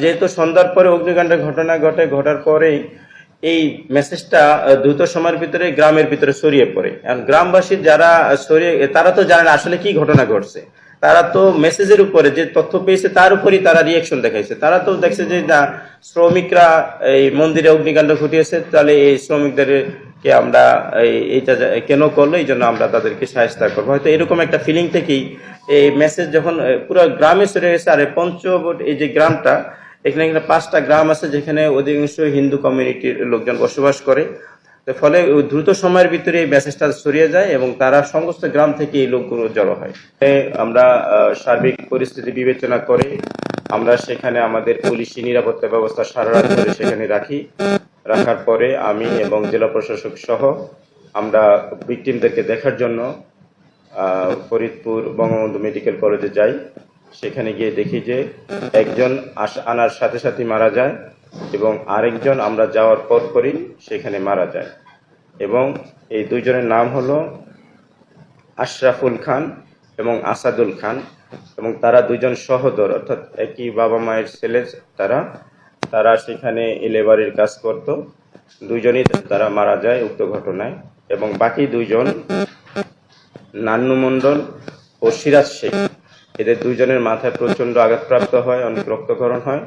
যেহেতু সন্ধ্যার পরে অগ্নিকাণ্ডের ঘটনা ঘটে, ঘটার পরেই এই মেসেজটা দ্রুত সময়ের ভিতরে গ্রামের ভিতরে ছড়িয়ে পড়ে। এখন গ্রামবাসী যারা ছড়িয়ে, তারা তো জানে আসলে কি ঘটনা ঘটছে। তারা তো মেসেজের উপরে যে তথ্য পেয়েছে, তার উপরই তারা রিয়েকশন দেখাইছে। তারা তো দেখছে যে, না, শ্রমিকরা এই মন্দিরে অগ্নিকাণ্ড ঘটিয়েছে, তাহলে এই শ্রমিকদেরকে আমরা এইটা কেন করল? এই জন্য আমরা তাদেরকে সাহায্য করব। হয়তো এরকম একটা ফিলিং থেকেই এই মেসেজ যখন পুরো গ্রামে ছড়িয়ে গেছে, আর পঞ্চবট, এই যে গ্রামটা এখানে এখানে পাঁচটা গ্রাম আছে যেখানে অধিকাংশ হিন্দু কমিউনিটির লোকজন বসবাস করে। ফলে দ্রুত সময়ের ভিতরে এই মেসেজটা ছড়িয়ে যায় এবং তারা সমস্ত গ্রাম থেকে এই লোকগুলো জড়ো হয়। আমরা সার্বিক পরিস্থিতি বিবেচনা করে আমরা সেখানে আমাদের পুলিশি নিরাপত্তা ব্যবস্থা সারা রাত ধরে সেখানে রাখি। রাখার পরে আমি এবং জেলা প্রশাসক সহ আমরা ভিকটিমদেরকে দেখার জন্য ফরিদপুর বঙ্গবন্ধু মেডিকেল কলেজে যাই। সেখানে গিয়ে দেখি যে একজন আনার সাথে সাথে মারা যায় এবং আরেকজন আমরা যাওয়ার পর করি, সেখানে মারা যায়। এবং এই দুইজনের নাম হলো আশরাফুল খান এবং আসাদুল খান। এবং তারা দুইজন সহোদর, অর্থাৎ একই বাবা মায়ের ছেলে তারা তারা সেখানে লেবারের কাজ করত। দুইজনই তারা মারা যায় উক্ত ঘটনায়। এবং বাকি দুইজন নান্নু মণ্ডল ও সিরাজ শেখ। এদের দুইজনের মাথায় প্রচণ্ড আঘাতপ্রাপ্ত হয় অনেক রক্তকরণ হয়।